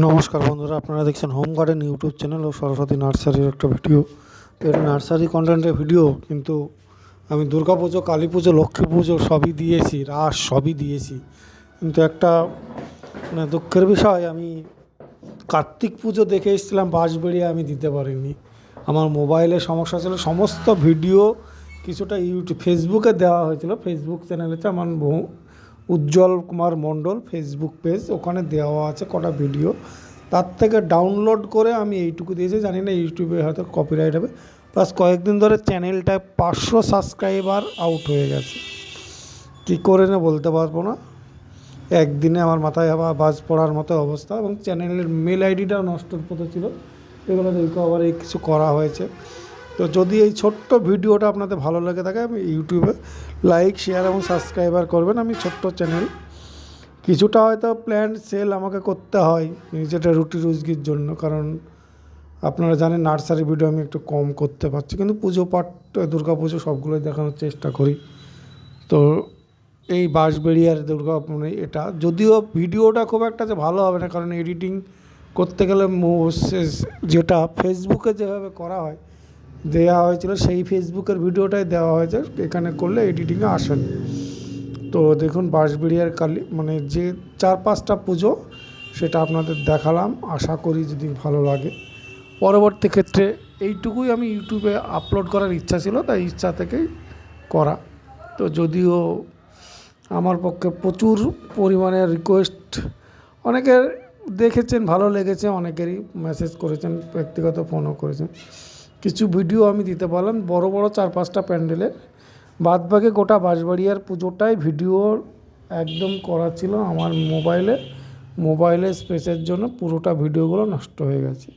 নমস্কার বন্ধুরা, আপনারা দেখছেন হোম গার্ডেন ইউটিউব চ্যানেল ও সরস্বতী নার্সারির একটা ভিডিও তো এটা নার্সারি কন্টেন্টের ভিডিও কিন্তু আমি দুর্গা পুজো, কালী পুজো, লক্ষ্মী পুজো সবই দিয়েছি, রাস সবই দিয়েছি। কিন্তু একটা মানে দুঃখের বিষয়, আমি কার্তিক পুজো দেখে এসেছিলাম, বাঁশবেড়িয়ে আমি দিতে পারিনি। আমার মোবাইলে সমস্যা ছিল, সমস্ত ভিডিও কিছুটা ইউটিউব ফেসবুকে দেওয়া হয়েছিল। ফেসবুক চ্যানেলেতে আমার উজ্জ্বল কুমার মণ্ডল ফেসবুক পেজ ওখানে দেওয়া আছে কটা ভিডিও তার থেকে ডাউনলোড করে আমি এইটুকু দিয়েছি। জানি না ইউটিউবে হয়তো কপিরাইট হবে। প্লাস কয়েকদিন ধরে চ্যানেলটায় পাঁচশো সাবস্ক্রাইবার আউট হয়ে গেছে। কী করে না বলতে পারব না। একদিনে আমার মাথায় আবার বাজ পড়ার মতো অবস্থা এবং চ্যানেলের মেল আইডিটাও নষ্টর মতো ছিল। এগুলো রিকভারি কিছু করা হয়েছে। তো যদি এই ছোট্ট ভিডিওটা আপনাদের ভালো লেগে থাকে, আমি ইউটিউবে লাইক শেয়ার এবং সাবস্ক্রাইবার করবেন আমি ছোট্ট চ্যানেল কিছুটা হয়তো প্ল্যান সেল আমাকে করতে হয় যেটা রুটি রুজগির জন্য, কারণ আপনারা জানেন নার্সারি ভিডিও আমি একটু কম করতে পারছি, কিন্তু পুজো পাঠ, দুর্গা পুজো সবগুলোই দেখানোর চেষ্টা করি। তো এই বাঁশবেড়িয়ার দুর্গা মানে এটা যদিও ভিডিওটা খুব একটা যে ভালো হবে না, কারণ এডিটিং করতে গেলে যেটা ফেসবুকে যেভাবে করা হয় দেওয়া হয়েছিল, সেই ফেসবুকের ভিডিওটাই দেওয়া হয়েছে, এখানে করলে এডিটিংয়ে আসেন। তো দেখুন, বাঁশবেড়িয়ার কালী মানে যে চার পাঁচটা পুজো, সেটা আপনাদের দেখালাম। আশা করি যদি ভালো লাগে। পরবর্তী ক্ষেত্রে এইটুকুই আমি ইউটিউবে আপলোড করার ইচ্ছা ছিল, তাই ইচ্ছা থেকেই করা। তো যদিও আমার পক্ষে প্রচুর পরিমাণে রিকোয়েস্ট অনেকের দেখেছেন, ভালো লেগেছে, অনেকেরই মেসেজ করেছেন, ব্যক্তিগত ফোনও করেছেন। কিছু ভিডিও আমি দিতে পারলাম, বড় বড় চার পাঁচটা প্যান্ডেলের বাদবাকি গোটা বাঁশবাড়িয়ার পুজোটাই ভিডিও একদম করা ছিল আমার মোবাইলে। মোবাইলে স্পেসের জন্য পুরোটা ভিডিওগুলো নষ্ট হয়ে গেছে।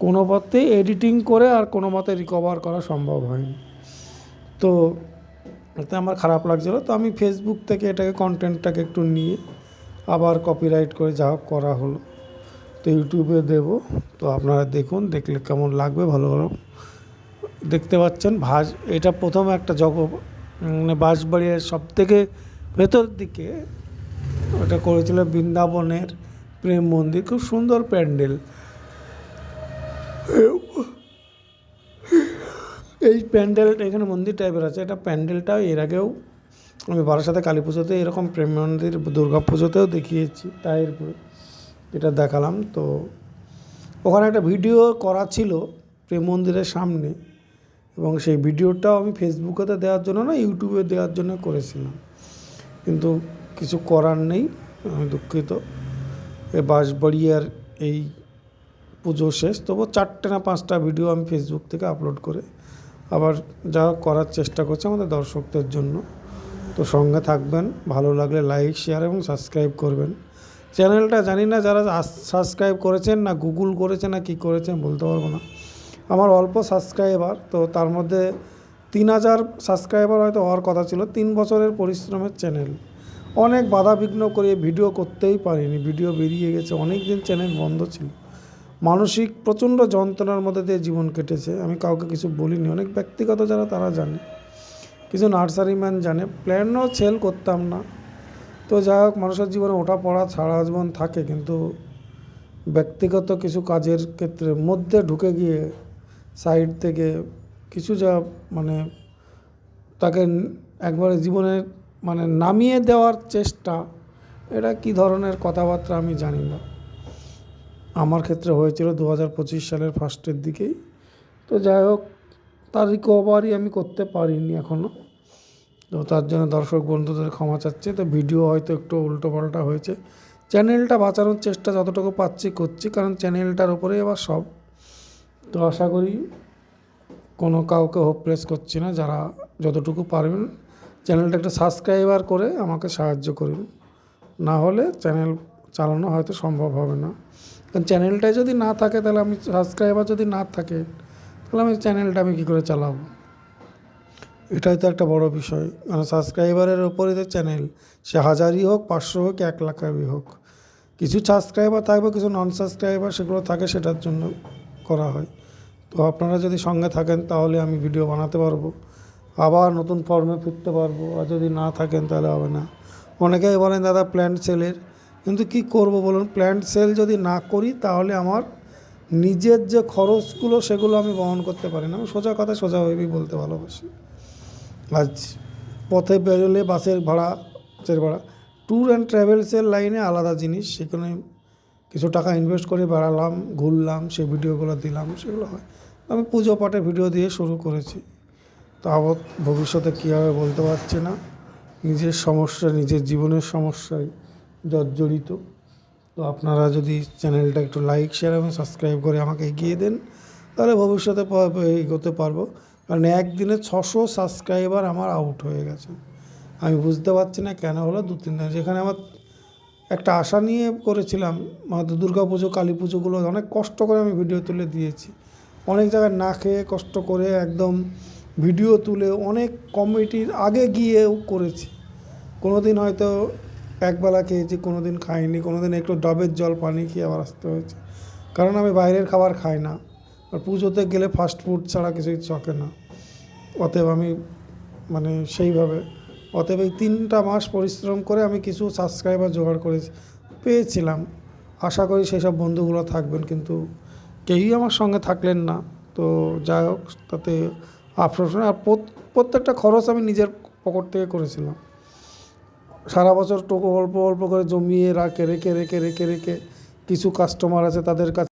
কোনো মতে এডিটিং করে আর কোনো মতে রিকভার করা সম্ভব হয়নি। তো এতে আমার খারাপ লাগছিল। তো আমি ফেসবুক থেকে এটাকে কন্টেন্টটাকে একটু নিয়ে আবার কপিরাইট করে যা হোক করা হলো। তো ইউটিউবে দেব। তো আপনারা দেখুন, দেখলে কেমন লাগবে, ভালো ভালো দেখতে পাচ্ছেন। ভাস এটা প্রথম একটা জগ মানে বাঁশবাড়িয়ার সব থেকে ভেতর দিকে ওটা করেছিল বৃন্দাবনের প্রেম মন্দির। খুব সুন্দর প্যান্ডেল। এই প্যান্ডেলটা এখানে মন্দির টাইপের আছে। এটা প্যান্ডেলটা এর আগেও আমি বারাসাতে কালী পুজোতে এরকম প্রেম মন্দির, দুর্গা পুজোতেও দেখিয়েছি, তাই উপরে এটা দেখালাম। তো ওখানে একটা ভিডিও করা ছিল প্রেম মন্দিরের সামনে এবং সেই ভিডিওটাও আমি ফেসবুকেতে দেওয়ার জন্য না, ইউটিউবে দেওয়ার জন্য করেছিলাম। কিন্তু কিছু করার নেই, আমি দুঃখিত। এ বাঁশবাড়িয়ার এই পুজো শেষ, তবু চারটে না পাঁচটা ভিডিও আমি ফেসবুক থেকে আপলোড করে আবার যা করার চেষ্টা করছি আমাদের দর্শকদের জন্য। তো সঙ্গে থাকবেন, ভালো লাগলে লাইক, শেয়ার এবং সাবস্ক্রাইব করবেন। চ্যানেলটা জানি না যারা সাবস্ক্রাইব করেছেন না গুগল করেছে না কী করেছেন বলতে পারব না। আমার অল্প সাবস্ক্রাইবার তো তার মধ্যে তিন হাজার সাবস্ক্রাইবার হয়তো হওয়ার কথা ছিল, তিন বছরের পরিশ্রমের চ্যানেল। অনেক বাধা বিঘ্ন করে ভিডিও করতেই পারিনি ভিডিও বেরিয়ে গেছে অনেক দিন চ্যানেল বন্ধ ছিল। মানসিক প্রচণ্ড যন্ত্রণার মধ্যে দিয়ে জীবন কেটেছে, আমি কাউকে কিছু বলিনি, অনেক ব্যক্তিগত যারা তারা জানে। কিছু নার্সারি ম্যান জানে প্ল্যানও সেল করতাম না। তো যাই হোক, মানুষের জীবনে ওঠা পড়া ছাড়া জীবন থাকে, কিন্তু ব্যক্তিগত কিছু কাজের ক্ষেত্রে মধ্যে ঢুকে গিয়ে সাইড থেকে কিছু যা মানে তাকে একবারে জীবনে মানে নামিয়ে দেওয়ার চেষ্টা, এটা কি ধরনের কথাবার্তা আমি জানি না। আমার ক্ষেত্রে হয়েছিল দু হাজার পঁচিশ সালের ফার্স্টের দিকেই। তো যাই হোক, তার রিকভারি আমি করতে পারিনি এখনও তো তার জন্য দর্শক বন্ধুদের ক্ষমা চাচ্ছি। তো ভিডিও হয়তো একটু উল্টোপাল্টা হয়েছে। চ্যানেলটা বাঁচানোর চেষ্টা যতটুকু পাচ্ছি করছি, কারণ চ্যানেলটার উপরেই আবার সব। তো আশা করি কোনো কাউকে হোপলেস করছি না, যারা যতটুকু পারবেন চ্যানেলটা একটা সাবস্ক্রাইবার করে আমাকে সাহায্য করুন। না হলে চ্যানেল চালানো হয়তো সম্ভব হবে না। কারণ চ্যানেলটাই যদি না থাকে, তাহলে আমি সাবস্ক্রাইবার যদি না থাকে, তাহলে আমি চ্যানেলটা আমি কী করে চালাবো? এটাই তো একটা বড় বিষয়। কারণ সাবস্ক্রাইবারের ওপরই তো চ্যানেল সে হাজারই হোক, পাঁচশো হোক, এক লাখই হোক। কিছু সাবস্ক্রাইবার থাকবে, কিছু নন সাবস্ক্রাইবার সেগুলো থাকে, সেটার জন্য করা হয়। তো আপনারা যদি সঙ্গে থাকেন, তাহলে আমি ভিডিও বানাতে পারব। আবার নতুন ফর্মে ফিরতে পারব। আর যদি না থাকেন, তাহলে হবে না। অনেকেই বলেন, দাদা প্ল্যান্ট সেলের কিন্তু কি করব বলুন? প্ল্যান্ট সেল যদি না করি, তাহলে আমার নিজের যে খরচগুলো, সেগুলো আমি বহন করতে পারি না। আমি সোজা কথা সোজাভাবেই বলতে ভালোবাসি। আজ পথে বেরোলে বাসের ভাড়া বাসের ভাড়া। ট্যুর অ্যান্ড ট্রাভেলসের লাইনে আলাদা জিনিস, সেখানে কিছু টাকা ইনভেস্ট করে বেড়ালাম, ঘুরলাম সেই ভিডিওগুলো দিলাম, সেগুলো হয়। আমি পুজো পাঠে ভিডিও দিয়ে শুরু করেছি। তো আবার ভবিষ্যতে কী হবে বলতে পারছি না। নিজের সমস্যা, নিজের জীবনের সমস্যায় জর্জরিত তো আপনারা যদি চ্যানেলটা একটু লাইক শেয়ার এবং সাবস্ক্রাইব করে আমাকে এগিয়ে দেন, তাহলে ভবিষ্যতে এগোতে পারব। কারণ একদিনে ছশো সাবস্ক্রাইবার আমার আউট হয়ে গেছে। আমি বুঝতে পারছি না কেন হলো দু তিন দিন। যেখানে আমার একটা আশা নিয়ে করেছিলাম হয়তো দুর্গা পুজো, কালী পুজোগুলো অনেক কষ্ট করে আমি ভিডিও তুলে দিয়েছি। অনেক জায়গায় না খেয়ে কষ্ট করে একদম ভিডিও তুলে অনেক কমিটির আগে গিয়েও করেছি। কোনো দিন হয়তো একবেলা খেয়েছি কোনো দিন খাইনি কোনো দিন একটু ডাবের জল, পানি খেয়ে আবার আসতে হয়েছে। কারণ আমি বাইরের খাবার খাই না। আর পুজোতে গেলে ফাস্ট ফুড ছাড়া কিছুই চকে না। অতএব আমি মানে সেইভাবে, অতএব এই তিনটা মাস পরিশ্রম করে আমি কিছু সাবস্ক্রাইবার জোগাড় করেছি, পেয়েছিলাম। আশা করি সেই সব বন্ধুগুলো থাকবেন, কিন্তু কেউই আমার সঙ্গে থাকলেন না। তো যাই হোক, তাতে আফসোস। আর প্রত্যেকটা খরচ আমি নিজের পকেট থেকে করেছিলাম। সারা বছর টোকো অল্প অল্প করে জমিয়ে রাখে, রেখে রেখে রেখে রেখে কিছু কাস্টমার আছে তাদের কাছে